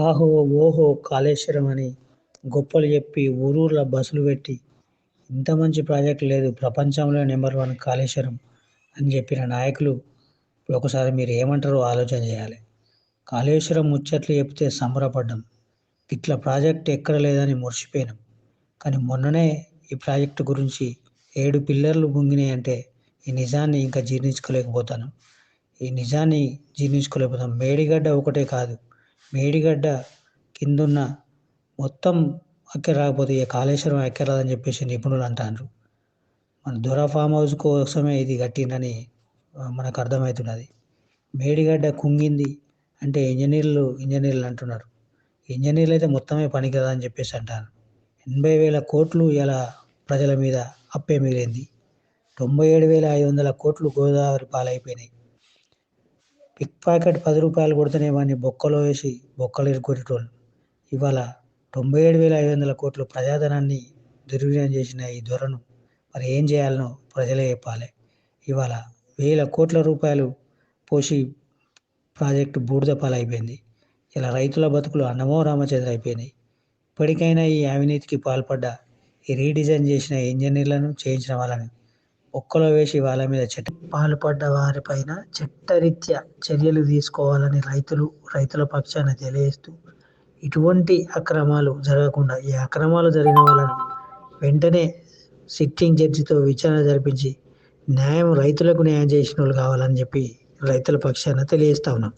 ఆహో ఓహో కాళేశ్వరం అని గొప్పలు చెప్పి ఊరూర్ల బస్సులు పెట్టి ఇంత మంచి ప్రాజెక్ట్ లేదు ప్రపంచంలో నెంబర్ వన్ కాళేశ్వరం అని చెప్పిన నాయకులు ఇప్పుడు ఒకసారి మీరు ఏమంటారో ఆలోచన చేయాలి. కాళేశ్వరం ముచ్చట్లు చెప్తే సంబరపడ్డాం. ఇట్లా ప్రాజెక్ట్ ఎక్కడ లేదని మురిసిపోయినాం. కానీ మొన్ననే ఈ ప్రాజెక్టు గురించి ఏడు పిల్లర్లు పొంగినాయి అంటే ఈ నిజాన్ని ఇంకా జీర్ణించుకోలేకపోతాను ఈ నిజాన్ని జీర్ణించుకోలేకపోతాం మేడిగడ్డ ఒకటే కాదు మేడిగడ్డ కిందున్న మొత్తం అక్కడ రాకపోతే ఇక కాళేశ్వరం ఎక్కరాదని చెప్పేసి నిపుణులు అంటారు మన దొర ఫామ్ హౌస్ కోసమే ఇది కట్టిందని మనకు అర్థమవుతున్నది. మేడిగడ్డ కుంగింది అంటే ఇంజనీర్లు ఇంజనీర్లు అంటున్నారు. ఇంజనీర్లు అయితే మొత్తమే పని కదా అని చెప్పేసి అంటారు. ఎనభై వేల కోట్లు ఇలా ప్రజల మీద అప్పే మిగిలింది తొంభై ఏడు వేల ఐదు వందల కోట్లు గోదావరి పాలైపోయినాయి. పిక్ ప్యాకెట్ పది రూపాయలు కొడితేనే వాడిని బొక్కలో వేసి బొక్కలు ఇరుకొట్టేటోళ్ళు ఇవాళ తొంభై ఏడు వేల ఐదు వందల కోట్లు ప్రజాధనాన్ని దుర్వినియోగం చేసిన ఈ దొరను మరి ఏం చేయాలనో ప్రజలే చెప్పాలి. ఇవాళ వేల కోట్ల రూపాయలు పోసి ప్రాజెక్టు బూడిద పాలైపోయింది. ఇలా రైతుల బతుకులు అన్నమో రామచంద్ర అయిపోయినాయి. ఇప్పటికైనా ఈ అవినీతికి పాల్పడ్డ ఈ రీడిజైన్ చేసిన ఇంజనీర్లను చేయించిన వాళ్ళని ఒక్కలో వేసి వాళ్ళ మీద చట్ట పాల్పడ్డ వారిపైన చట్టరీత్యా చర్యలు తీసుకోవాలని రైతులు రైతుల పక్షాన తెలియజేస్తూ ఇటువంటి అక్రమాలు జరగకుండా ఈ అక్రమాలు జరిగిన వాళ్ళను వెంటనే సిట్టింగ్ జడ్జితో విచారణ జరిపించి న్యాయం రైతులకు న్యాయం చేసిన వాళ్ళు కావాలని చెప్పి రైతుల పక్షాన తెలియజేస్తా ఉన్నాం.